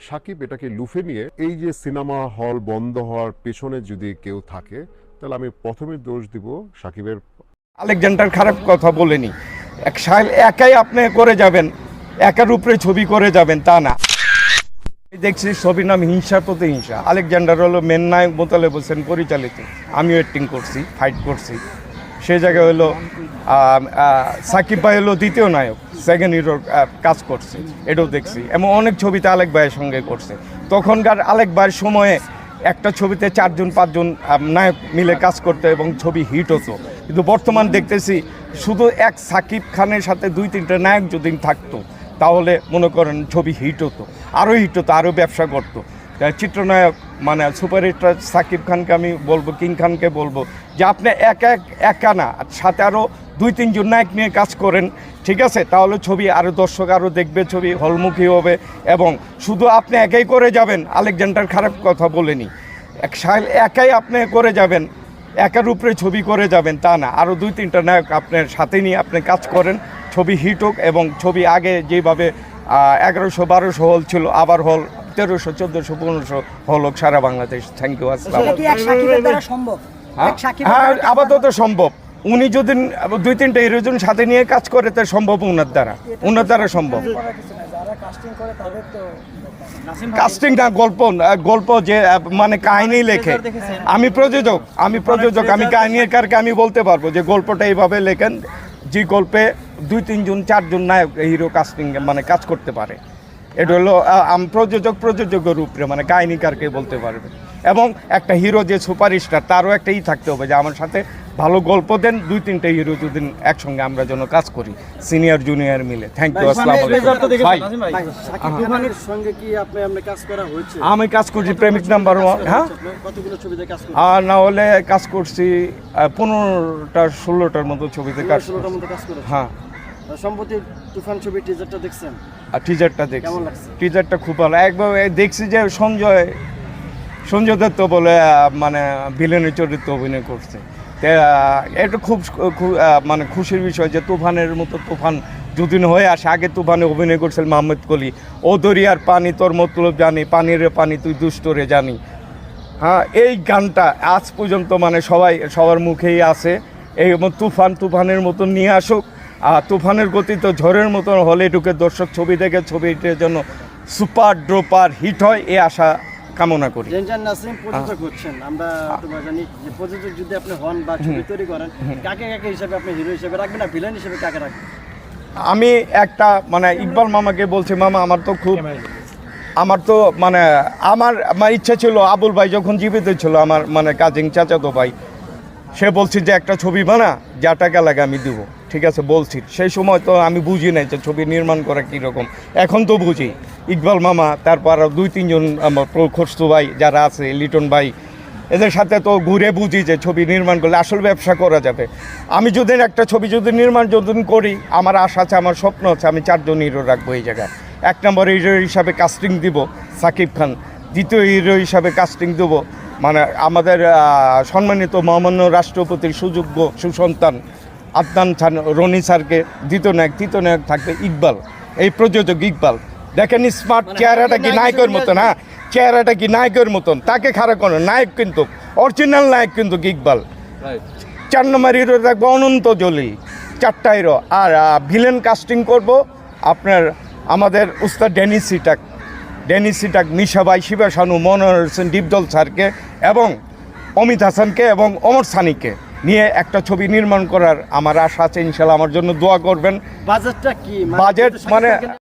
সাকিব এটাকে লুফে নিয়ে এই যে সিনেমা হল বন্ধ হওয়ার পেছনে যদি কেউ থাকে, তাহলে আমি প্রথমে দোষ দিব সাকিবের। আলেকজান্ডার খারাপ কথা বলেনি। এক একাই আপনি করে যাবেন, একার উপরে ছবি করে যাবেন, তা না। দেখছি ছবির নাম হিংসা প্রতি হিংসা। আলেকজান্ডার হলো মেন নায়ক মোতালেব হোসেন, পরিচালিত। আমিও অ্যাক্টিং করছি ফাইট করছি। সে জায়গায় হলো সাকিব ভাই হলো দ্বিতীয় নায়ক সেকেন্ড হিরোর কাজ করছে, এটাও দেখছি। এবং অনেক ছবিতে আলেক ভাইয়ের সঙ্গে করছে। তখনকার আলেক ভাইয়ের সময়ে একটা ছবিতে চারজন, পাঁচজন নায়ক মিলে কাজ করতো এবং ছবি হিট হতো। কিন্তু বর্তমান দেখতেছি, শুধু এক সাকিব খানের সাথে দুই, তিনটা নায়ক যদি থাকতো, তাহলে মনে করেন ছবি হিট হতো, আরও হিট হতো, আরও ব্যবসা করতো। চিত্রনায়ক মানে সুপারস্টার সাকিব খানকে আমি বলব, কিং খানকে বলব, যে আপনি এক এক, একা না সাথে আরও দুই তিনজন নায়ক নিয়ে কাজ করেন, ঠিক আছে? তাহলে ছবি আরও দর্শক আরও দেখবে, ছবি হলমুখী হবে এবং শুধু আপনি একাই করে যাবেন, আলেকজান্ডার খারাপ কথা বলেনি। এক একাই আপনি করে যাবেন, একার উপরে ছবি করে যাবেন, তা না। আরও দুই, তিনটা নায়ক আপনার সাথে নিয়ে আপনি কাজ করেন, ছবি হিট হোক এবং ছবি আগে যেভাবে এগারোশো, বারোশো হল ছিল, আবার হল তেরোশো চোদ্দোশো পনেরোশো হল সারা বাংলাদেশ। থ্যাংক ইউ আসসালাম আপাতত সম্ভব। উনি যদি দুই তিনটা হিরোজন সাথে নিয়ে কাজ করে তো সম্ভব উনার দ্বারা। উনার দ্বারা সম্ভব। কাস্টিং করে তাদের তো কাস্টিং না গল্প গল্প যে মানে কাহিনী লেখে। আমি প্রযোজক আমি প্রযোজক আমি কাহিনীকারকে আমি বলতে পারব যে গল্পটা এইভাবে লেখেন যে গল্পে দুই তিনজন চারজন নায়ক হিরো কাস্টিং মানে কাজ করতে পারে। এটা হলো প্রযোজক প্রযোজকের উপরে মানে কাহিনীকারকে বলতে পারবে। এবং একটা হিরো যে সুপারস্টার তারও একটা ই থাকতে হবে যে আমার সাথে ভালো গল্প দেন দুই তিনটে হিরো যদি একসঙ্গে আমরা যেন কাজ করি সিনিয়র জুনিয়র মিলে। থ্যাংক ইউ আসসালাম ভাই। সাকিব খানের সঙ্গে কি আপনি আপনি কাজ করা হয়েছে? আমি কাজ করছি প্রেমিক নাম্বার ওয়ান হ্যাঁ? কতগুলো ছবিতে কাজ করছেন? আর না হলে কাজ করছি পনেরোটা ষোলোটার মতো ছবিতে কাজ হ্যাঁ। সম্প্রতি তুফান ছবি টিজারটা দেখছেন? আর টিজারটা দেখছি? টিজারটা খুব ভালো। একবার দেখছি যে সঞ্জয় সঞ্জয় দত্ত বলে মানে ভিলেনের চরিত্র অভিনয় করছে। এটা খুব মানে খুশির বিষয় যে তুফানের মতো তুফান দুদিন হয়ে আসে আগে তুফানে অভিনয় করছিল মোহাম্মদ কলি। ও দরিয়ার পানি তোর মতলব জানি পানির পানি তুই দুষ্টরে জানি। হ্যাঁ এই গানটা আজ পর্যন্ত মানে সবাই সবার মুখেই আছে। এই তুফান তুফানের মতো নিয়ে আসুক। আর তুফানের গতি তো ঝড়ের মতন হলে ঢুকে দর্শক ছবি দেখে ছবিটির জন্য সুপার ড্রোপার হিট হয় এ আশা কামনা করি। জেনজান নাসিম প্রযোজক হচ্ছেন। আমরা তোমার জানি যে প্রযোজক যদি আপনি হন বা ছবি তৈরি করেন কাকে কাকে হিসাবে আপনি হিরো হিসেবে রাখবেন না ভিলেন হিসেবে কাকে রাখবেন? আমি একটা মানে ইকবাল মামাকে বলছি মামা আমার তো খুব আমার তো মানে আমার আমার ইচ্ছা ছিল আবুল ভাই যখন জীবিত ছিল আমার মানে কাজিং চাচাতো ভাই সে বলছি যে একটা ছবি বানা যা টাকা লাগে আমি দিব। ঠিক আছে, বলছি। সেই সময় তো আমি বুঝি নাই যে ছবি নির্মাণ করা কীরকম। এখন তো বুঝি। ইকবাল মামা, তারপর দুই, তিনজন আমার খরস্তু ভাই যারা আছে, লিটন ভাই, এদের সাথে তো ঘুরে বুঝি যে ছবি নির্মাণ করলে আসল ব্যবসা করা যাবে। আমি যদি একটা ছবি যদি নির্মাণ যদি করি, আমার আশা আছে, আমার স্বপ্ন আছে, আমি চারজন হিরো রাখব এই জায়গায়। এক নম্বর হিরো হিসাবে কাস্টিং দিব সাকিব খান। দ্বিতীয় হিরো হিসাবে কাস্টিং দেব মানে আমাদের সম্মানিত মহামান্য রাষ্ট্রপতির সুযোগ্য সুসন্তান আদনান খান রনি স্যারকে দ্বিতীয় নায়ক তৃতীয় নায়ক থাকবে ইকবাল। এই প্রযোজক ইকবাল। দেখেন স্মার্ট চেহারাটা কি নায়কের মতন হ্যাঁ? চেহারাটা কি নায়কের মতন তাকে খারাপ করে নায়ক কিন্তু অরিজিনাল নায়ক কিন্তু ইকবাল। চার নম্বর হিরো থাকবে অনন্ত জলিল। চারটা হিরো আর ভিলেন কাস্টিং করব আপনার আমাদের উস্তাদ ডেনিস সিটাক। ডেনিস সিটাক মিশাবাই শিবা শানু মনোহর হোসেন ডিপদল স্যারকে এবং অমিত হাসানকে এবং অমর সানিকে। নিয়ে একটা ছবি নির্মাণ করার আমার আশা আছে ইনশাল্লাহ আমার জন্য দোয়া করবেন। বাজেটটা কি? বাজেট মানে শাকিব খানের-